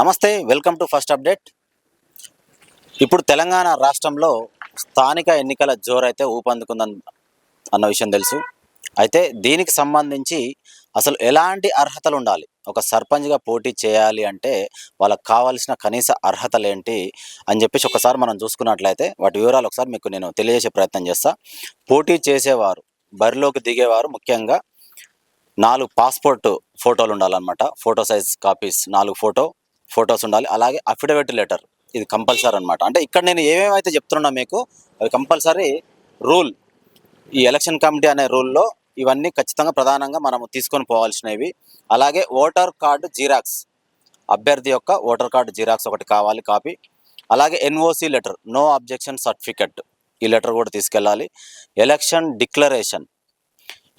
నమస్తే welcome to first update. ఇప్పుడు తెలంగాణ రాష్ట్రంలో స్థానిక ఎన్నికల జోరైతే ఊపందుకుందని అన్న విషయం తెలుసు. అయితే దీనికి సంబంధించి అసలు ఎలాంటి అర్హతలు ఉండాలి ఒక సర్పంచ్గా పోటీ చేయాలి అంటే వాళ్ళకి కావాల్సిన కనీస అర్హతలు ఏంటి అని చెప్పేసి ఒకసారి మనం చూసుకున్నట్లయితే వాటి వివరాలు ఒకసారి మీకు నేను తెలియజేసే ప్రయత్నం చేస్తా. పోటీ చేసేవారు బరిలోకి దిగేవారు ముఖ్యంగా నాలుగు పాస్పోర్ట్ ఫోటోలు ఉండాలన్నమాట ఫోటో సైజ్ కాపీస్ నాలుగు ఫోటో ఫొటోస్ ఉండాలి. అలాగే అఫిడవిట్ లెటర్ ఇది కంపల్సరీ అనమాట అంటే ఇక్కడ నేను ఏమేమైతే చెప్తున్నా మీకు అవి కంపల్సరీ రూల్ ఈ ఎలక్షన్ కమిటీ అనే రూల్లో ఇవన్నీ ఖచ్చితంగా ప్రధానంగా మనం తీసుకొని పోవాల్సినవి. అలాగే ఓటర్ కార్డు జీరాక్స్ అభ్యర్థి యొక్క ఓటర్ కార్డు జీరాక్స్ ఒకటి కావాలి కాపీ. అలాగే NOC letter no objection certificate ఈ లెటర్ కూడా తీసుకెళ్ళాలి. ఎలక్షన్ డిక్లరేషన్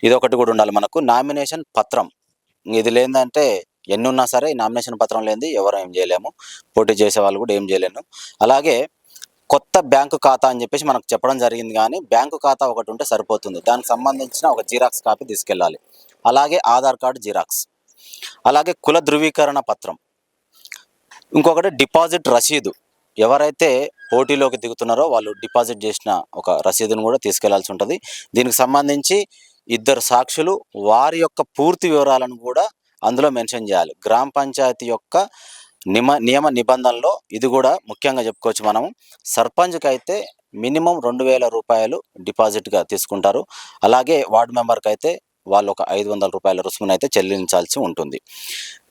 ఇది ఒకటి కూడా ఉండాలి మనకు. నామినేషన్ పత్రం. ఇది లేదంటే ఎన్ని ఉన్నా సరే ఈ నామినేషన్ పత్రం లేనిది ఎవరు ఏం చేయలేము. పోటీ చేసే వాళ్ళు కూడా ఏం చేయలేము అలాగే కొత్త బ్యాంకు ఖాతా అని చెప్పేసి మనకు చెప్పడం జరిగింది కానీ బ్యాంకు ఖాతా ఒకటి ఉంటే సరిపోతుంది. దానికి సంబంధించిన ఒక జిరాక్స్ కాపీ తీసుకెళ్ళాలి. అలాగే ఆధార్ కార్డు జిరాక్స్. అలాగే కుల ధృవీకరణ పత్రం. ఇంకొకటి డిపాజిట్ రసీదు. ఎవరైతే పోటీలోకి దిగుతున్నారో వాళ్ళు డిపాజిట్ చేసిన ఒక రసీదును కూడా తీసుకెళ్ళాల్సి ఉంటుంది. దీనికి సంబంధించి ఇద్దరు సాక్షులు వారి యొక్క పూర్తి వివరాలను కూడా అందులో మెన్షన్ చేయాలి. గ్రామ పంచాయతీ యొక్క నిమ నియమ నిబంధనలో ఇది కూడా ముఖ్యంగా చెప్పుకోవచ్చు మనం సర్పంచ్కి అయితే మినిమం రెండు వేల రూపాయలు డిపాజిట్గా తీసుకుంటారు. అలాగే వార్డు మెంబర్కి అయితే వాళ్ళు ఒక ఐదు వందల రూపాయల రుసుమును అయితే చెల్లించాల్సి ఉంటుంది.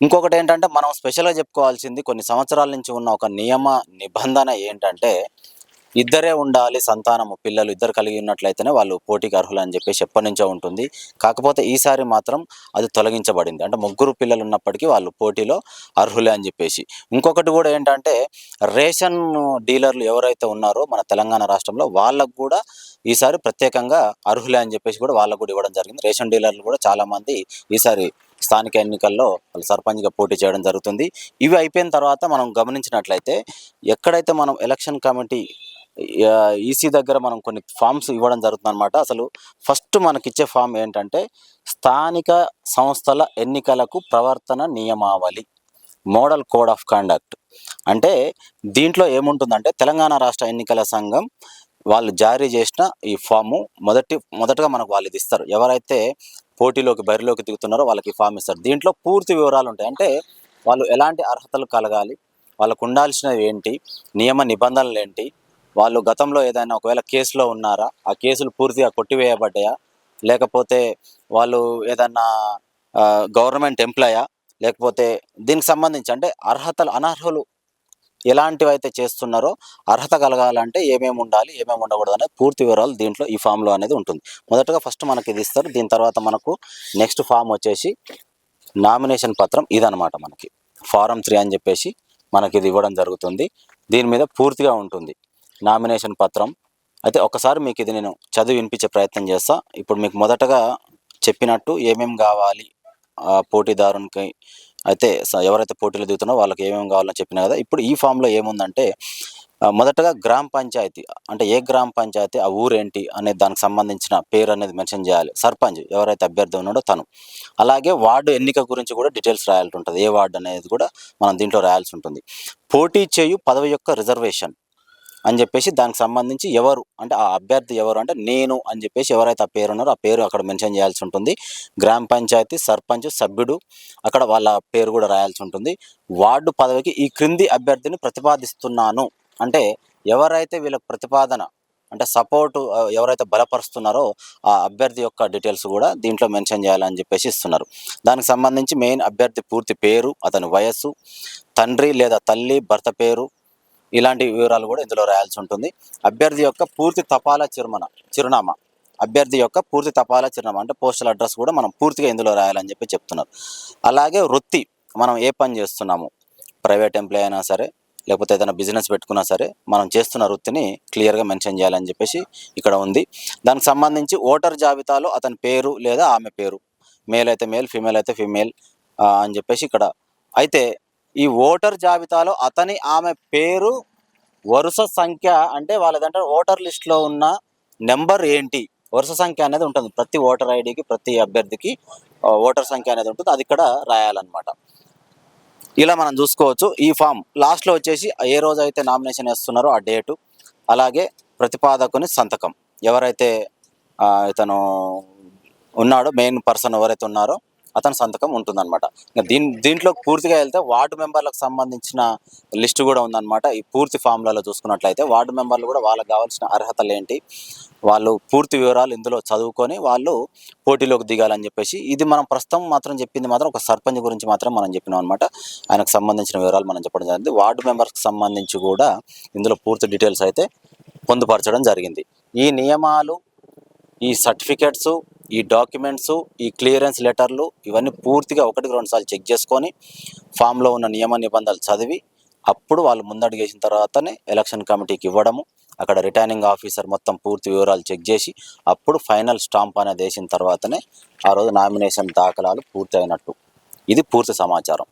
ఇంకొకటి ఏంటంటే మనం స్పెషల్గా చెప్పుకోవాల్సింది కొన్ని సంవత్సరాల నుంచి ఉన్న ఒక నియమ నిబంధన ఏంటంటే ఇద్దరే ఉండాలి సంతానము పిల్లలు ఇద్దరు కలిగి ఉన్నట్లయితేనే వాళ్ళు పోటీకి అర్హులు అని చెప్పేసి ఎప్పటి నుంచో ఉంటుంది. కాకపోతే ఈసారి మాత్రం అది తొలగించబడింది. అంటే ముగ్గురు పిల్లలు ఉన్నప్పటికీ వాళ్ళు పోటీలో అర్హులే అని చెప్పేసి. ఇంకొకటి కూడా ఏంటంటే రేషన్ డీలర్లు ఎవరైతే ఉన్నారో మన తెలంగాణ రాష్ట్రంలో వాళ్ళకు కూడా ఈసారి ప్రత్యేకంగా అర్హులే అని చెప్పేసి కూడా వాళ్ళకు కూడా ఇవ్వడం జరిగింది. రేషన్ డీలర్లు కూడా చాలామంది ఈసారి స్థానిక ఎన్నికల్లో వాళ్ళు సర్పంచ్గా పోటీ చేయడం జరుగుతుంది. ఇవి అయిపోయిన తర్వాత మనం గమనించినట్లయితే ఎక్కడైతే మనం ఎలక్షన్ కమిటీ ఈసీ దగ్గర మనం కొన్ని ఫామ్స్ ఇవ్వడం జరుగుతుంది అనమాట అసలు ఫస్ట్ మనకిచ్చే ఫామ్ ఏంటంటే స్థానిక సంస్థల ఎన్నికలకు ప్రవర్తన నియమావళి మోడల్ కోడ్ ఆఫ్ కండక్ట్. అంటే దీంట్లో ఏముంటుందంటే తెలంగాణ రాష్ట్ర ఎన్నికల సంఘం వాళ్ళు జారీ చేసిన ఈ ఫాము మొదటి మొదటగా మనకు వాళ్ళు ఇది ఇస్తారు. ఎవరైతే పోటీలోకి బరిలోకి దిగుతున్నారో వాళ్ళకి ఫామ్ ఇస్తారు. దీంట్లో పూర్తి వివరాలు ఉంటాయి అంటే వాళ్ళు ఎలాంటి అర్హతలు కలగాలి వాళ్ళకు ఉండాల్సినవి ఏంటి నియమ నిబంధనలు ఏంటి వాళ్ళు గతంలో ఏదైనా ఒకవేళ కేసులో ఉన్నారా ఆ కేసులు పూర్తిగా కొట్టివేయబడ్డాయా? లేకపోతే వాళ్ళు ఏదన్నా గవర్నమెంట్ ఎంప్లాయా? లేకపోతే దీనికి సంబంధించి అంటే అర్హతలు అనర్హులు ఎలాంటివి అయితే చేస్తున్నారో అర్హత కలగాలంటే ఏమేమి ఉండాలి ఏమేమి ఉండకూడదు అనేది పూర్తి వివరాలు దీంట్లో ఈ ఫామ్లో అనేది ఉంటుంది. మొదటగా ఫస్ట్ మనకి ఇది ఇస్తారు. దీని తర్వాత మనకు నెక్స్ట్ ఫామ్ వచ్చేసి నామినేషన్ పత్రం ఇదనమాట మనకి. ఫారం త్రీ అని చెప్పేసి మనకి ఇది ఇవ్వడం జరుగుతుంది. దీని మీద పూర్తిగా ఉంటుంది. నామినేషన్ పత్రం. అయితే ఒకసారి మీకు ఇది నేను చదివి వినిపించే ప్రయత్నం చేస్తా. ఇప్పుడు మీకు మొదటగా చెప్పినట్టు ఏమేమి కావాలి పోటీదారునికి? అయితే ఎవరైతే పోటీలు దిగుతున్నారో వాళ్ళకి ఏమేమి కావాలని చెప్పినా కదా ఇప్పుడు ఈ ఫామ్లో ఏముందంటే మొదటగా గ్రామ పంచాయతీ అంటే ఏ గ్రామ పంచాయతీ ఆ ఊరేంటి అనే దానికి సంబంధించిన పేరు అనేది మెన్షన్ చేయాలి. సర్పంచ్ ఎవరైతే అభ్యర్థి ఉన్నాడో తను. అలాగే వార్డు ఎన్నిక గురించి కూడా డీటెయిల్స్ రాయాల్సి ఉంటుంది. ఏ వార్డు అనేది కూడా మనం దీంట్లో రాయాల్సి ఉంటుంది. పోటీ చేయు పదవి యొక్క రిజర్వేషన్. అని చెప్పేసి దానికి సంబంధించి ఎవరు అంటే ఆ అభ్యర్థి ఎవరు అంటే నేను అని చెప్పేసి ఎవరైతే ఆ పేరు ఉన్నారో ఆ పేరు అక్కడ మెన్షన్ చేయాల్సి ఉంటుంది. గ్రామ పంచాయతీ సర్పంచ్ సభ్యుడు అక్కడ వాళ్ళ పేరు కూడా రాయాల్సి ఉంటుంది. వార్డు పదవికి ఈ క్రింది అభ్యర్థిని ప్రతిపాదిస్తున్నాను. అంటే ఎవరైతే వీళ్ళకి ప్రతిపాదన అంటే సపోర్ట్ ఎవరైతే బలపరుస్తున్నారో ఆ అభ్యర్థి యొక్క డీటెయిల్స్ కూడా దీంట్లో మెన్షన్ చేయాలని చెప్పేసి ఇస్తున్నారు. దానికి సంబంధించి మెయిన్ అభ్యర్థి పూర్తి పేరు అతని వయస్సు తండ్రి లేదా తల్లి భర్త పేరు ఇలాంటి వివరాలు కూడా ఇందులో రాయాల్సి ఉంటుంది. అభ్యర్థి యొక్క పూర్తి తపాలా చిరుమన చిరునామా. అభ్యర్థి యొక్క పూర్తి తపాలా చిరునామా అంటే పోస్టల్ అడ్రస్ కూడా మనం పూర్తిగా ఇందులో రాయాలని చెప్పి చెప్తున్నారు. అలాగే వృత్తి మనం ఏ పని చేస్తున్నాము? ప్రైవేట్ ఎంప్లాయ్ అయినా సరే లేకపోతే ఏదైనా బిజినెస్ పెట్టుకున్నా సరే మనం చేస్తున్న వృత్తిని క్లియర్గా మెన్షన్ చేయాలని చెప్పేసి ఇక్కడ ఉంది. దానికి సంబంధించి ఓటర్ జాబితాలో అతని పేరు లేదా ఆమె పేరు. మేల్ అయితే మేల్ ఫీమేల్ అయితే ఫీమేల్ అని చెప్పేసి ఇక్కడ. అయితే ఈ ఓటర్ జాబితాలో అతని ఆమె పేరు వరుస సంఖ్య అంటే వాళ్ళదంటే ఓటర్ లిస్ట్లో ఉన్న నెంబర్ ఏంటి? వరుస సంఖ్య అనేది ఉంటుంది. ప్రతి ఓటర్ ఐడికి ప్రతి అభ్యర్థికి ఓటర్ సంఖ్య అనేది ఉంటుంది. అది ఇక్కడ రాయాలన్నమాట. ఇలా మనం చూసుకోవచ్చు. ఈ ఫామ్ లాస్ట్లో వచ్చేసి ఏ రోజు అయితే నామినేషన్ వేస్తున్నారో ఆ డేటు. అలాగే ప్రతిపాదకుని సంతకం. ఎవరైతే ఇతను ఉన్నాడో మెయిన్ పర్సన్ ఎవరైతే ఉన్నారో అతని సంతకం ఉంటుందన్నమాట. ఇంకా దీని దీంట్లో పూర్తిగా వెళ్తే వార్డు మెంబర్లకు సంబంధించిన లిస్ట్ కూడా ఉందన్నమాట. ఈ పూర్తి ఫామ్లలో చూసుకున్నట్లయితే వార్డు మెంబర్లు కూడా వాళ్ళకి కావాల్సిన అర్హతలు ఏంటి వాళ్ళు పూర్తి వివరాలు ఇందులో చదువుకొని వాళ్ళు పోటీలోకి దిగాలని చెప్పేసి ఇది మనం ప్రస్తుతం మాత్రం చెప్పింది మాత్రం ఒక సర్పంచ్ గురించి మాత్రం మనం చెప్పినాం అనమాట ఆయనకు సంబంధించిన వివరాలు మనం చెప్పడం జరిగింది. వార్డు మెంబర్స్కి సంబంధించి కూడా ఇందులో పూర్తి డీటెయిల్స్ అయితే పొందుపరచడం జరిగింది. ఈ నియమాలు ఈ సర్టిఫికెట్స్ ఈ డాక్యుమెంట్స్ ఈ క్లియరెన్స్ లెటర్లు ఇవన్నీ పూర్తిగా ఒకటికి రెండు సార్లు చెక్ చేసుకొని ఫామ్లో ఉన్న నియమ నిబంధనలు చదివి అప్పుడు వాళ్ళు ముందడుగేసిన తర్వాతనే ఎలక్షన్ కమిటీకి ఇవ్వడము అక్కడ రిటర్నింగ్ ఆఫీసర్ మొత్తం పూర్తి వివరాలు చెక్ చేసి అప్పుడు ఫైనల్ స్టాంప్ అనేది వేసిన తర్వాతనే ఆ రోజు నామినేషన్ దాఖలాలు పూర్తి అయినట్టు ఇది పూర్తి సమాచారం.